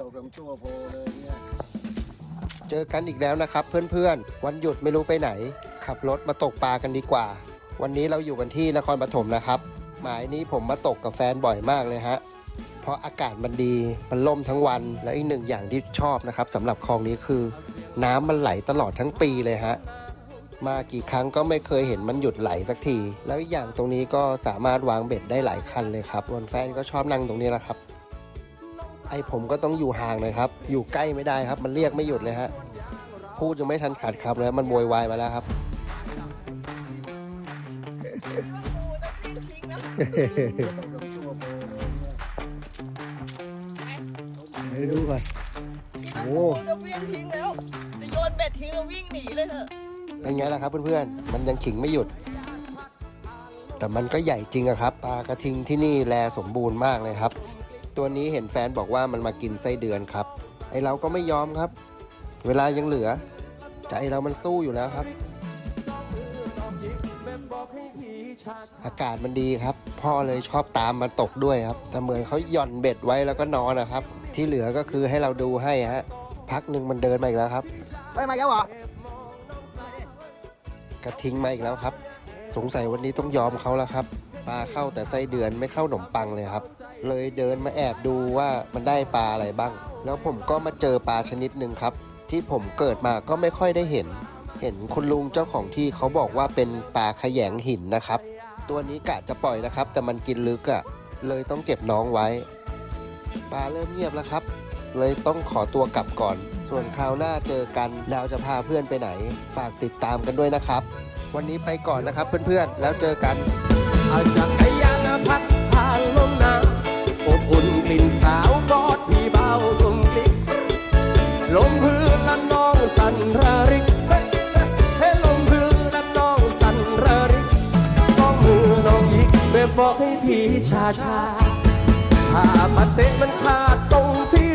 ตกกับตัวโพเลยเนี่ยเจอกันอีกแล้วนะครับเพื่อนๆ วันหยุดไม่รู้ไปไหน ขับรถมาตกปลากันดีกว่า วันนี้เราอยู่กันที่นครปฐมนะครับ หมายนี้ผมมาตกกับแฟนบ่อยมากเลยฮะเพราะอากาศมันดีมันล่มทั้งวันและอีกหนึ่งอย่างที่ชอบนะครับสำหรับคลองนี้คือ น้ำมันไหลตลอดทั้งปีเลยฮะมากี่ครั้งก็ไม่เคยเห็นมันหยุดไหลสักที แล้วอีกอย่างตรงนี้ก็สามารถวางเบ็ดได้หลายคันเลยครับวนแฟนก็ชอบนั่งตรงนี้แหละครับ ไอผมก็ต้องอยู่ห่างเลยครับ อยู่ใกล้ไม่ได้ครับ มันเรียกไม่หยุดเลยฮะ พูดยังไม่ทันขาดคำเลยมันโวยวายมาแล้วครับตกกับตัวโพเลยเนี่ยให้ดูก่อน โอ้ จะเวียงทิ้งแล้ว จะโยนเบ็ดทิ้งแล้ววิ่งหนีเลยเถอะ เป็นไงล่ะครับเพื่อนๆ มันยังขิงไม่หยุด แต่มันก็ใหญ่จริงอะครับ ปลากระทิงที่นี่แลสมบูรณ์มากเลยครับ ตัวนี้เห็นแฟนบอกว่ามันมากินไส้เดือนครับ ไอเราก็ไม่ยอมครับ เวลายังเหลือ ใจเรามันสู้อยู่แล้วครับ อากาศมันดีครับ พ่อเลยชอบตามมาตกด้วยครับ แต่เหมือนเขาหย่อนเบ็ดไว้แล้วก็นอนนะครับ ที่เหลือก็คือให้เราดูให้ฮะ พักหนึ่งมันเดินมาอีกแล้วครับไปมาแล้วเหรอกระทิงมาอีกแล้วครับ สงสัยวันนี้ต้องยอมเขาแล้วครับ ปลาเข้าแต่ไส้เดือนไม่เข้าขนมปังเลยครับ เลยเดินมาแอบดูว่ามันได้ปลาอะไรบ้าง แล้วผมก็มาเจอปลาชนิดหนึ่งครับ ที่ผมเกิดมาก็ไม่ค่อยได้เห็น เห็นคุณลุงเจ้าของที่เขาบอกว่าเป็นปลาขยงหินนะครับ ตัวนี้กะจะปล่อยนะครับ แต่มันกินลึกอะ่ะเลยต้องเก็บน้องไว้ ปลาเริ่มเงียบแล้วครับ เลยต้องขอตัวกลับก่อน ส่วนคราวหน้าเจอกันดาวจะพาเพื่อนไปไหน ฝากติดตามกันด้วยนะครับ วันนี้ไปก่อนนะครับเพื่อนๆ แล้วเจอกัน อาจากไอยานพัดผ่านลมหนาวอบอุ่นกลิ่นสาวกอดพี่เบากลุ่มกลิกลมพื้นละน้องสันระริกให้ลมพื้นละน้องสันระริกสองมือน้องยิกแบบบอกให้พี่ชาชาถ้ามาเตะมันขาดตรงที่